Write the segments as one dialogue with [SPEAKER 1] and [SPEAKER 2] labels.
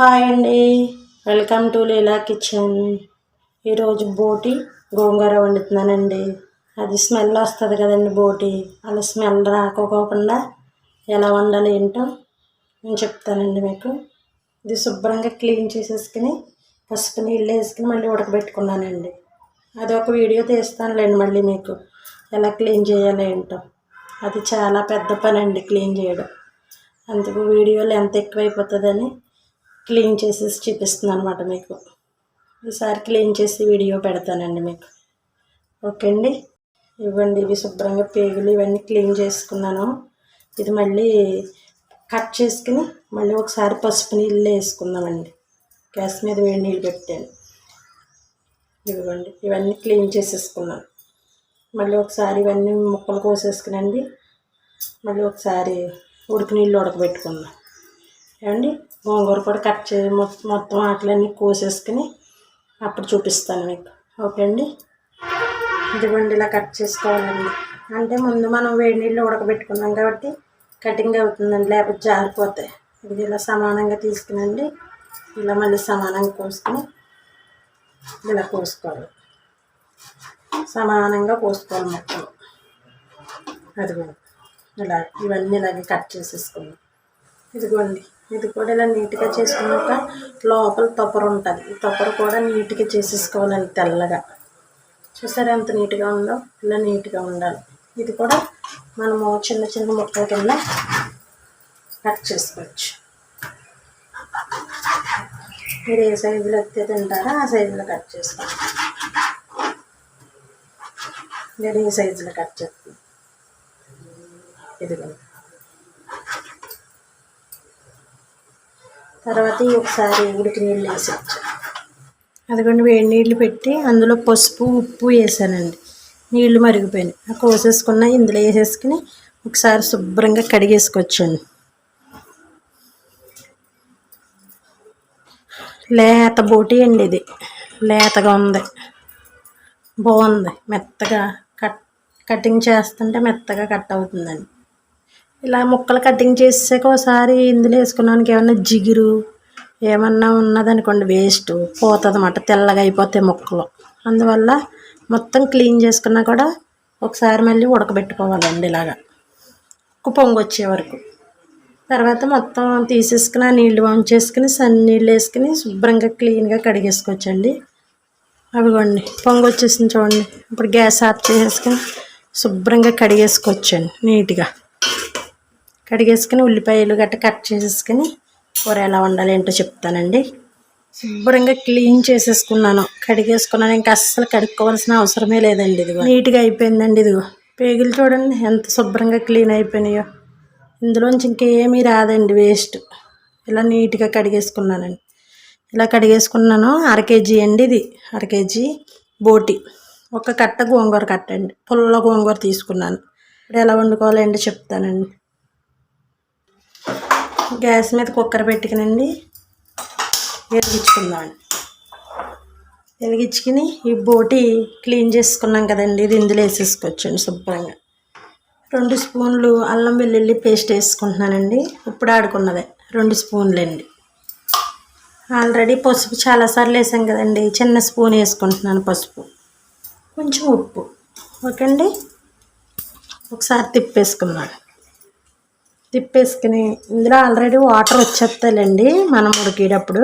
[SPEAKER 1] Hi అండి. Welcome to Leela kitchen. ఈరోజు బోటి గోంగూర వండుతున్నానండి. అది స్మెల్ వస్తుంది కదండి బోటి. అలా స్మెల్ రాకోకుండా ఎలా వండాలి ఏంటో నేను చెప్తానండి మీకు. ఇది శుభ్రంగా క్లీన్ చేసేసుకుని పసుపు నీళ్ళు వేసుకుని మళ్ళీ ఉడకబెట్టుకున్నానండి. అది ఒక వీడియో తీస్తానులేండి మళ్ళీ మీకు. ఎలా క్లీన్ చేయాలి ఏంటో. అది చాలా పెద్ద పని అండి క్లీన్ చేయడం. అందుకు వీడియోలు ఎంత ఎక్కువైపోతుందని క్లీన్ చేసేసి చూపిస్తుంది అనమాట మీకు. ఈసారి క్లీన్ చేసి వీడియో పెడతానండి మీకు. ఓకే అండి. ఇవ్వండి ఇవి శుభ్రంగా పేగులు ఇవన్నీ క్లీన్ చేసుకున్నాను. ఇది మళ్ళీ కట్ చేసుకుని మళ్ళీ ఒకసారి పసుపు నీళ్ళు వేసుకుందామండి. గ్యాస్ మీద వేడి నీళ్ళు పెట్టాను. ఇదిగోండి ఇవన్నీ క్లీన్ చేసేసుకున్నాను. మళ్ళీ ఒకసారి ఇవన్నీ ముక్కలు కోసేసుకునండి. మళ్ళీ ఒకసారి ఉడికి నీళ్ళు ఉడకబెట్టుకుందాం. ఏమండి? గోంగూర కూడా కట్ చే మొత్తం మొత్తం ఆటలన్నీ కోసేసుకుని అప్పుడు చూపిస్తాను మీకు. ఓకే అండి? ఇదిగోండి ఇలా కట్ చేసుకోవాలండి. అంటే ముందు మనం వేడి నీళ్ళు ఉడకబెట్టుకున్నాం కాబట్టి కటింగ్ అవుతుందండి లేకపోతే జారిపోతాయి. ఇది ఇలా సమానంగా తీసుకునండి. ఇలా మళ్ళీ సమానంగా కోసుకుని ఇలా కోసుకోవాలి. సమానంగా కోసుకోవాలి మొత్తం. అదిగోండి. ఇలా ఇవన్నీ ఇలాగే కట్ చేసేసుకున్నాం ఇదిగోండి. ఇది కూడా ఇలా నీట్గా చేసుకున్నాక లోపల తొప్పర ఉంటుంది. ఈ తొప్పర కూడా నీట్గా చేసేసుకోవాలండి తెల్లగా. చూసారా ఎంత నీట్గా ఉందో? ఇలా నీట్గా ఉండాలి. ఇది కూడా మనము చిన్న చిన్న ముక్కల కింద కట్ చేసుకోవచ్చు. మీరు ఏ సైజులో ఎత్తే తింటారో ఆ సైజులో కట్ చేసుకోండి. నేను ఈ సైజులో కట్ చేస్తాను? ఇదిగో తర్వాత ఈ ఒకసారి ఉడికి నీళ్ళు వేసి అదిగోండి వేడి నీళ్ళు పెట్టి అందులో పసుపు ఉప్పు వేసానండి. నీళ్ళు మరిగిపోయినాయి. ఆ కోసేసుకున్న ఇందులో వేసేసుకుని ఒకసారి శుభ్రంగా కడిగేసుకొచ్చండి లేత బోటి అండి ఇది. లేతగా ఉంది. బాగుంది. మెత్తగా కట్ కటింగ్ చేస్తుంటే మెత్తగా కట్ అవుతుందండి. ఇలా ముక్కలు కటింగ్ చేసాక ఒకసారి ఇందులో వేసుకున్నానికి ఏమన్నా జిగురు ఏమన్నా ఉన్నదనుకోండి వేస్ట్ పోతుంది అన్నమాట తెల్లగా అయిపోతాయి ముక్కలు. అందువల్ల మొత్తం క్లీన్ చేసుకున్నా కూడా ఒకసారి మళ్ళీ ఉడకబెట్టుకోవాలండి ఇలాగా. ఉప్పు పొంగు వచ్చే వరకు. తర్వాత మొత్తం తీసేసుకుని ఆ నీళ్ళు వంచేసుకుని సన్ని నీళ్ళు వేసుకుని శుభ్రంగా క్లీన్గా కడిగేసుకోవచ్చండి. అవిగోండి పొంగు వచ్చేసింది చూడండి. ఇప్పుడు గ్యాస్ ఆఫ్ చేసేసుకుని శుభ్రంగా కడిగేసుకోవచ్చండి నీట్గా. కడిగేసుకుని ఉల్లిపాయలు గట్ట కట్ చేసేసుకుని కూర ఎలా వండాలి ఏంటో చెప్తానండి. శుభ్రంగా క్లీన్ చేసేసుకున్నాను. కడిగేసుకున్నాను. ఇంకా అస్సలు కడుక్కోవాల్సిన అవసరమే లేదండి ఇదిగో. నీట్గా అయిపోయిందండి ఇదిగో. పేగులు చూడండి ఎంత శుభ్రంగా క్లీన్ అయిపోయినాయో. ఇందులోంచి ఇంకేమీ రాదండి వేస్ట్. ఇలా నీట్గా కడిగేసుకున్నానండి. ఇలా కడిగేసుకున్నాను. అర కేజీ అండి ఇది. అర కేజీ బోటి. ఒక కట్ట గోంగూర కట్ట అండి పుల్ల గోంగూర తీసుకున్నాను. ఇప్పుడు ఎలా వండుకోవాలండి చెప్తానండి. గ్యాస్ మీద కుక్కర్ పెట్టుకునండి. వెలిగించుకుందామండి వెలిగించుకుని ఈ బోటి క్లీన్ చేసుకున్నాం కదండి. ఇది ఇందులో వేసేసుకోవచ్చండి శుభ్రంగా. రెండు స్పూన్లు అల్లం వెల్లుల్లి పేస్ట్ వేసుకుంటున్నానండి. ఇప్పుడు ఆడుకున్నదే. రెండు స్పూన్లు అండి ఆల్రెడీ పసుపు చాలాసార్లు వేసాం కదండి. చిన్న స్పూన్ వేసుకుంటున్నాను పసుపు. కొంచెం ఉప్పు. ఓకే అండి ఒకసారి తిప్పేసుకున్నాను తిప్పేసుకుని. ఇందులో ఆల్రెడీ వాటర్ వచ్చేస్తాయండి మనం ఉడికేటప్పుడు.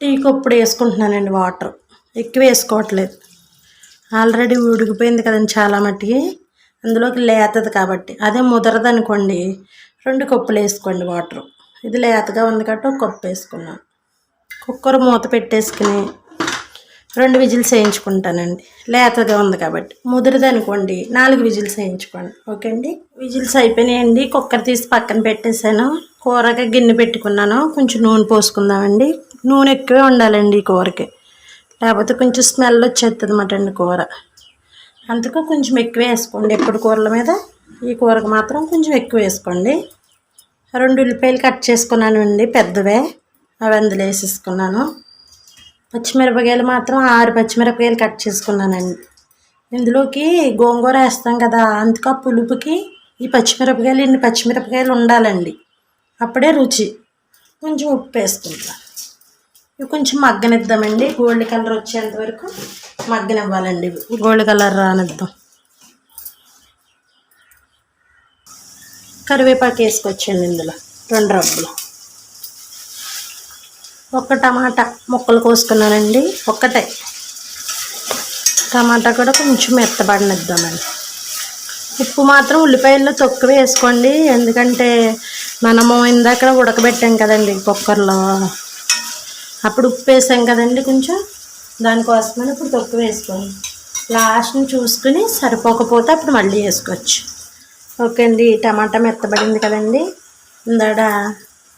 [SPEAKER 1] టీ కప్పుడు వేసుకుంటున్నానండి వాటర్ ఎక్కువ వేసుకోవట్లేదు. ఆల్రెడీ ఉడికిపోయింది కదండి చాలా మట్టికి. అందులోకి లేతది కాబట్టి. అదే ముదరదు అనుకోండి. రెండు కప్పులు వేసుకోండి వాటర్ ఇది లేతగా ఉంది కాబట్టి ఒక కప్పు వేసుకున్నాను. కుక్కర్ మూత పెట్టేసుకుని రెండు విజిల్స్ వేయించుకుంటానండి. లేతగా ఉంది కాబట్టి. ముదిరిది అనుకోండి నాలుగు విజిల్స్ వేయించుకోండి. ఓకే అండి? విజిల్స్ అయిపోయినాయండి. కుక్కర్ తీసి పక్కన పెట్టేశాను. కూరగా గిన్నె పెట్టుకున్నాను. కొంచెం నూనె పోసుకుందామండి. నూనె ఎక్కువే ఉండాలండి ఈ కూరకి. లేకపోతే కొంచెం స్మెల్ వచ్చేస్తుంది అన్నమాట అండి కూర. అందుకు కొంచెం ఎక్కువ వేసుకోండి. ఎప్పుడు కూరల మీద? ఈ కూరకు మాత్రం కొంచెం ఎక్కువ వేసుకోండి. రెండు ఉల్లిపాయలు కట్ చేసుకున్నాను అండి పెద్దవే. అవి అందులో వేసేసుకున్నాను. పచ్చిమిరపకాయలు మాత్రం ఆరు పచ్చిమిరపకాయలు కట్ చేసుకున్నానండి. ఇందులోకి గోంగూర వేస్తాం కదా అందుకు ఆ పులుపుకి ఈ పచ్చిమిరపకాయలు ఇన్ని పచ్చిమిరపకాయలు ఉండాలండి. అప్పుడే రుచి. కొంచెం ఉప్పు వేసుకుంటాం. ఇవి కొంచెం మగ్గనిద్దామండి. గోల్డ్ కలర్ వచ్చేంత వరకు మగ్గనివ్వాలండి. గోల్డ్ కలర్ రానిద్దాం. కరివేపాకు వేసుకొచ్చండి ఇందులో. రెండు రబ్బులు ఒక టమాటా ముక్కలు కోసుకున్నానండి. ఒక్కటే. టమాటా కూడా కొంచెం మెత్తబడినిద్దామండి. ఉప్పు మాత్రం ఉల్లిపాయల్లో తక్కువ వేసుకోండి. ఎందుకంటే మనము ఇందాక ఉడకబెట్టాం కదండి కుక్కర్లో. అప్పుడు ఉప్పు వేసాం కదండి కొంచెం. దానికోసమని ఇప్పుడు తక్కువ వేసుకోండి. లాస్ట్ని చూసుకుని సరిపోకపోతే అప్పుడు మళ్ళీ వేసుకోవచ్చు. ఓకే అండి టమాటా మెత్తబడింది కదండి. ఇందాడ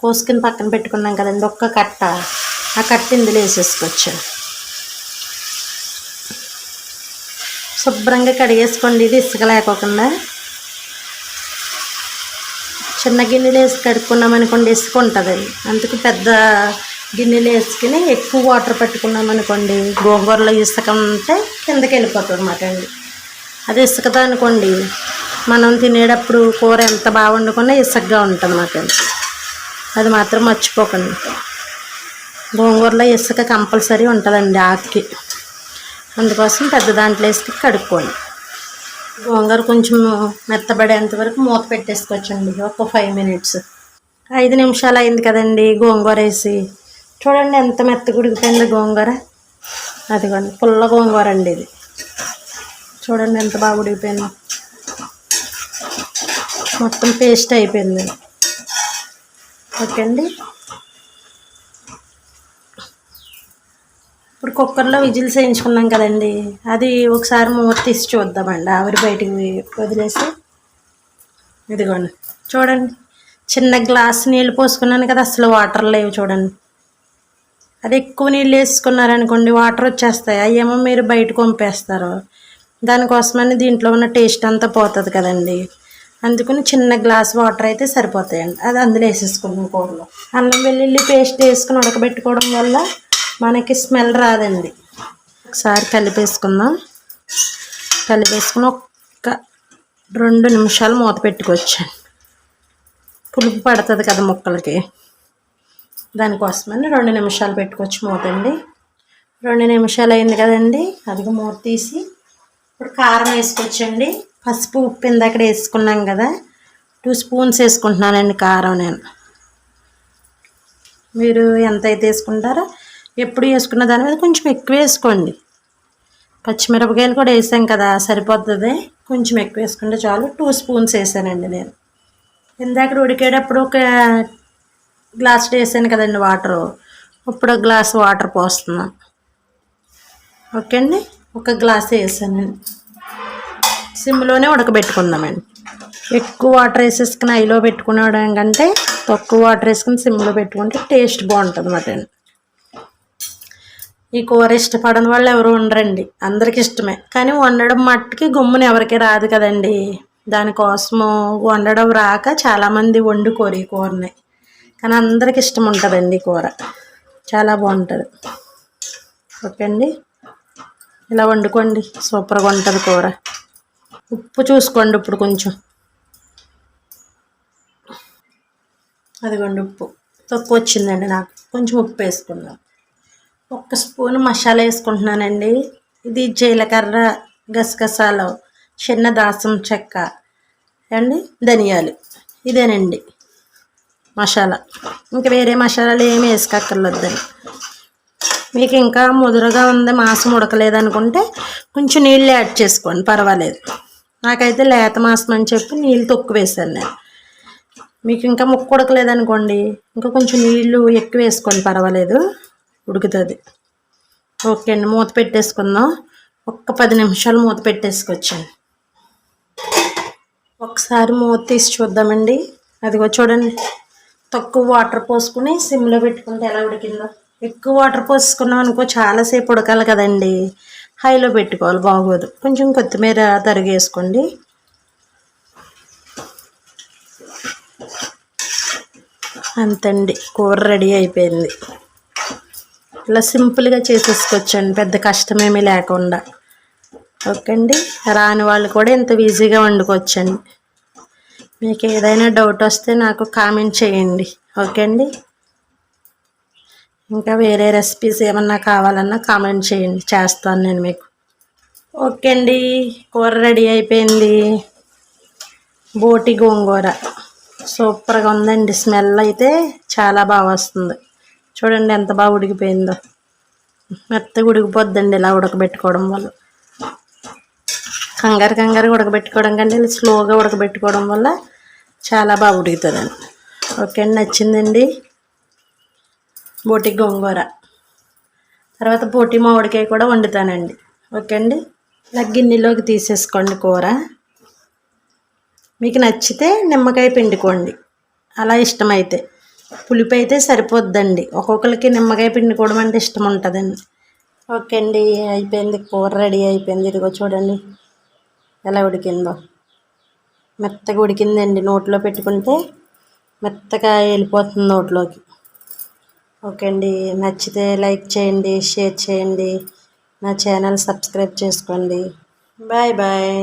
[SPEAKER 1] కోసుకుని పక్కన పెట్టుకున్నాం కదండి ఒక్క కట్ట. ఆ కట్ట ఇందులో వేసేసుకోవచ్చు. శుభ్రంగా కడిగేసుకోండి ఇది ఇసుక లేకోకుండా. చిన్న గిన్నెలు వేసి కడుక్కున్నామనుకోండి ఇసుక ఉంటుంది. అందుకు పెద్ద గిన్నెలు వేసుకుని ఎక్కువ వాటర్ పెట్టుకున్నాం అనుకోండి గోంగూరలో ఇసుక ఉంటే కిందకి వెళ్ళిపోతుంది అన్నమాట అండి. అది ఇసుకతో అనుకోండి మనం తినేటప్పుడు కూర ఎంత బాగా వండుకున్నా ఇసుకగా ఉంటుంది అన్నమాట అది మాత్రం మర్చిపోకండి. గోంగూరలో ఇసుక కంపల్సరీ ఉంటుందండి ఆకుకి. అందుకోసం పెద్ద దాంట్లో వేసి కడుక్కోండి. గోంగూర కొంచెం మెత్తబడేంత వరకు మూత పెట్టేసుకోవచ్చండి ఒక ఫైవ్ మినిట్స్ ఐదు నిమిషాలు అయింది కదండి గోంగూర వేసి. చూడండి ఎంత మెత్త ఉడికిపోయింది గోంగూర. అదిగోండి పుల్ల గోంగూర అండి ఇది. చూడండి ఎంత బాగా ఉడికిపోయిందో. మొత్తం పేస్ట్ అయిపోయింది ఓకే అండి. ఇప్పుడు కుక్కర్లో విజిల్స్ వేయించుకున్నాం కదండి. అది ఒకసారి మూత తీసి చూద్దామండి. ఆవిరి బయటికి వదిలేసి. ఇదిగోండి. చూడండి. చిన్న గ్లాస్ నీళ్ళు పోసుకున్నాను కదా అసలు వాటర్ లేవు చూడండి. అది ఎక్కువ నీళ్ళు వేసుకున్నారనుకోండి వాటర్ వచ్చేస్తాయి. అయ్యేమో మీరు బయటకు పంపేస్తారు దానికోసమని దీంట్లో ఉన్న టేస్ట్ అంతా పోతుంది కదండి. అందుకని చిన్న గ్లాస్ వాటర్ అయితే సరిపోతాయండి. అది అందులో వేసేసుకున్నాం కూరలో. అల్లం వెల్లుల్లి పేస్ట్ వేసుకుని ఉడకబెట్టుకోవడం వల్ల మనకి స్మెల్ రాదండి. ఒకసారి కలిపేసుకుందాం. కలిపేసుకుని ఒక్క రెండు నిమిషాలు మూత పెట్టుకోవచ్చండి. పులుపు పడుతుంది కదా ముక్కలకి. దానికోసమని రెండు నిమిషాలు పెట్టుకోవచ్చు మూత అండి రెండు నిమిషాలు అయింది కదండి. అదిగో మూత తీసి ఇప్పుడు కారం వేసుకోవచ్చండి. పసుపు ఉప్పు ఇందాక వేసుకున్నాం కదా. టూ స్పూన్స్ వేసుకుంటున్నానండి కారం నేను. మీరు ఎంత అయితే వేసుకుంటారో ఎప్పుడు వేసుకున్న దాని మీద కొంచెం ఎక్కువ వేసుకోండి. పచ్చిమిరపకాయలు కూడా వేసాం కదా సరిపోతుంది. కొంచెం ఎక్కువ వేసుకుంటే చాలు. టూ స్పూన్స్ వేసానండి నేను. ఇందాక ఉడికేటప్పుడు ఒక గ్లాస్ వేసాను కదండి వాటరు ఇప్పుడు ఒక గ్లాస్ వాటర్ పోస్తున్నాను ఓకే అండి? ఒక గ్లాస్ వేసానండి సిమ్లోనే ఉడకబెట్టుకుందామండి. ఎక్కువ వాటర్ వేసేసుకుని ఐలో పెట్టుకునేవడం కంటే తక్కువ వాటర్ వేసుకుని సిమ్లో పెట్టుకుంటే టేస్ట్ బాగుంటుంది అన్నమాట అండి ఈ కూర ఇష్టపడని వాళ్ళు ఎవరు ఉండరండి. అందరికి ఇష్టమే. కానీ వండడం మట్టుకి గమ్మున ఎవరికి రాదు కదండి. దానికోసము వండడం రాక చాలామంది వండుకోరు ఈ కూరని. కానీ అందరికి ఇష్టం ఉంటుందండి ఈ కూర. చాలా బాగుంటుంది. ఓకే అండి. ఇలా వండుకోండి. సూపర్గా ఉంటుంది కూర. ఉప్పు చూసుకోండి ఇప్పుడు కొంచెం. అదిగోండి ఉప్పు. తక్కువ వచ్చిందండి నాకు. కొంచెం ఉప్పు వేసుకున్నాను ఒక్క స్పూన్ మసాలా వేసుకుంటున్నానండి. ఇది జీలకర్ర గసగసాలు చిన్న దాసం చెక్క అండి ధనియాలు. ఇదేనండి మసాలా. ఇంకా వేరే మసాలాలు ఏమి వేసుకక్కర్లేదండి. మీకు ఇంకా ముదురుగా ఉంది మాంసం ఉడకలేదు అనుకుంటే కొంచెం నీళ్ళు యాడ్ చేసుకోండి పర్వాలేదు. నాకైతే లేత మాసం అని చెప్పి నీళ్ళు తొక్కు వేసాను నేను. మీకు ఇంకా ముక్క ఉడకలేదు అనుకోండి ఇంకా కొంచెం నీళ్ళు ఎక్కువ వేసుకోండి పర్వాలేదు ఉడుకుతుంది. ఓకే అండి మూత పెట్టేసుకుందాం. ఒక్క పది నిమిషాలు మూత పెట్టేసుకొచ్చాను. ఒకసారి మూత తీసి చూద్దామండి. అదిగో చూడండి తక్కువ వాటర్ పోసుకుని సిమ్లో పెట్టుకుంటే ఎలా ఉడికిందో. ఎక్కువ వాటర్ పోసుకున్నాం అనుకో చాలాసేపు ఉడకాలి కదండి. హైలో పెట్టుకోవాలి బాగోదు. కొంచెం కొత్తిమీర తరిగేసుకోండి. అంతండి కూర రెడీ అయిపోయింది. ఇలా సింపుల్గా చేసేసుకోవచ్చండి పెద్ద కష్టమేమీ లేకుండా. ఓకే అండి రాని వాళ్ళు కూడా ఇంత ఈజీగా వండుకోవచ్చండి. మీకు ఏదైనా డౌట్ వస్తే నాకు కామెంట్ చేయండి. ఓకే అండి ఇంకా వేరే రెసిపీస్ ఏమన్నా కావాలన్నా కామెంట్ చేయండి. చేస్తాను నేను మీకు. ఓకే అండి. కూర రెడీ అయిపోయింది. బోటి గోంగూర. సూపర్గా ఉందండి. స్మెల్ అయితే చాలా బాగా వస్తుంది. చూడండి ఎంత బాగా ఉడికిపోయిందో. మెత్తగా ఉడికిపోద్దండి ఇలా ఉడకబెట్టుకోవడం వల్ల. కంగారు కంగారు ఉడకబెట్టుకోవడం కంటే ఇలా స్లోగా ఉడకబెట్టుకోవడం వల్ల చాలా బాగా ఉడుకుతుందండి. ఓకే అండి. నచ్చిందండి. బోటి గోంగూర. తర్వాత బోటి మామిడికాయ కూడా వండుతానండి. ఓకే అండి ఇలా గిన్నెలోకి తీసేసుకోండి కూర. మీకు నచ్చితే నిమ్మకాయ పిండుకోండి. అలా ఇష్టమైతే. పులుపు అయితే సరిపోద్దండి. ఒక్కొక్కరికి నిమ్మకాయ పిండుకోవడం అంటే ఇష్టం ఉంటుందండి. ఓకే అండి అయిపోయింది. కూర రెడీ అయిపోయింది. ఇదిగో చూడండి. ఎలా ఉడికిందో. మెత్తగా ఉడికిందండి. నోట్లో పెట్టుకుంటే మెత్తగా వెళ్ళిపోతుంది నోట్లోకి. ఓకే అండి నచ్చితే లైక్ చేయండి షేర్ చేయండి. నా ఛానల్ సబ్స్క్రైబ్ చేసుకోండి. Bye bye.